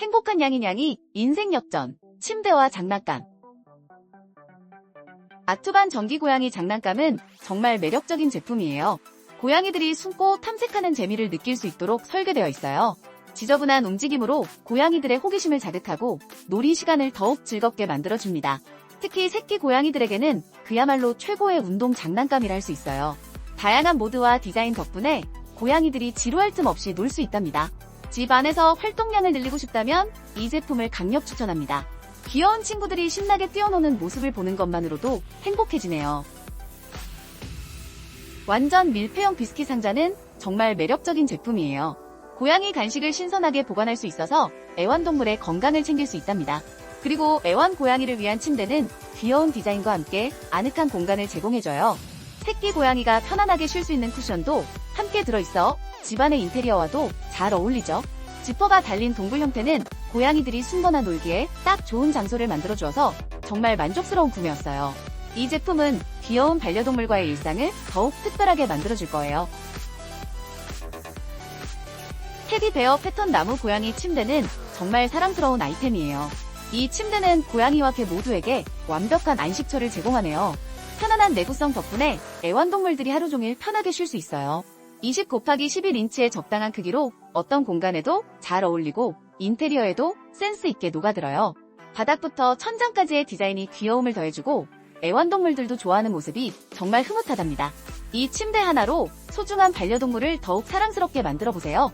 행복한 양이냥이 인생 역전 침대와 장난감 아투반 전기 고양이 장난감은 정말 매력적인 제품이에요. 고양이들이 숨고 탐색하는 재미를 느낄 수 있도록 설계되어 있어요. 지저분한 움직임으로 고양이들의 호기심을 자극하고 놀이 시간을 더욱 즐겁게 만들어줍니다. 특히 새끼 고양이들에게는 그야말로 최고의 운동 장난감이라 할 수 있어요. 다양한 모드와 디자인 덕분에 고양이들이 지루할 틈 없이 놀 수 있답니다. 집 안에서 활동량을 늘리고 싶다면 이 제품을 강력 추천합니다. 귀여운 친구들이 신나게 뛰어노는 모습을 보는 것만으로도 행복해지네요. 완전 밀폐형 비스킷 상자는 정말 매력적인 제품이에요. 고양이 간식을 신선하게 보관할 수 있어서 애완동물의 건강을 챙길 수 있답니다. 그리고 애완 고양이를 위한 침대는 귀여운 디자인과 함께 아늑한 공간을 제공해줘요. 새끼 고양이가 편안하게 쉴 수 있는 쿠션도 함께 들어있어 집안의 인테리어와도 잘 어울리죠. 지퍼가 달린 동굴 형태는 고양이들이 숨거나 놀기에 딱 좋은 장소를 만들어 주어서 정말 만족스러운 구매였어요. 이 제품은 귀여운 반려동물과의 일상을 더욱 특별하게 만들어줄 거예요. 테디베어 패턴 나무 고양이 침대는 정말 사랑스러운 아이템이에요. 이 침대는 고양이와 개 모두에게 완벽한 안식처를 제공하네요. 편안한 내구성 덕분에 애완동물들이 하루 종일 편하게 쉴 수 있어요. 20 곱하기 11인치의 적당한 크기로 어떤 공간에도 잘 어울리고 인테리어에도 센스 있게 녹아들어요. 바닥부터 천장까지의 디자인이 귀여움을 더해주고 애완동물들도 좋아하는 모습이 정말 흐뭇하답니다. 이 침대 하나로 소중한 반려동물을 더욱 사랑스럽게 만들어 보세요.